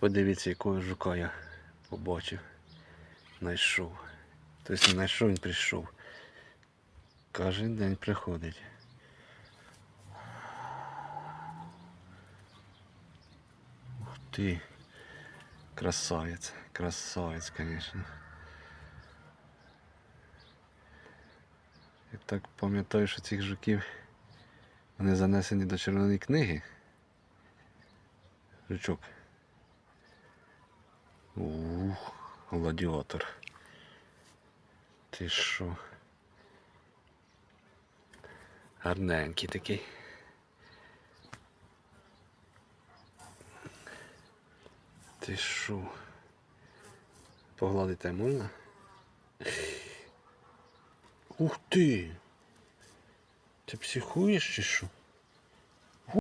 Подивіться, якого жука я побачив. Найшов. Тобто не знайшов, він прийшов. Кожен день приходить. Ух ти. Красавець. Красавець, звісно. Я так пам'ятаю, що цих жуків вони занесені до червоної книги. Жучок. Ух, гладіатор. Ти що? Гарненький такий. Ти що? Погладити можна? Ух ти! Ти психуєш чи що?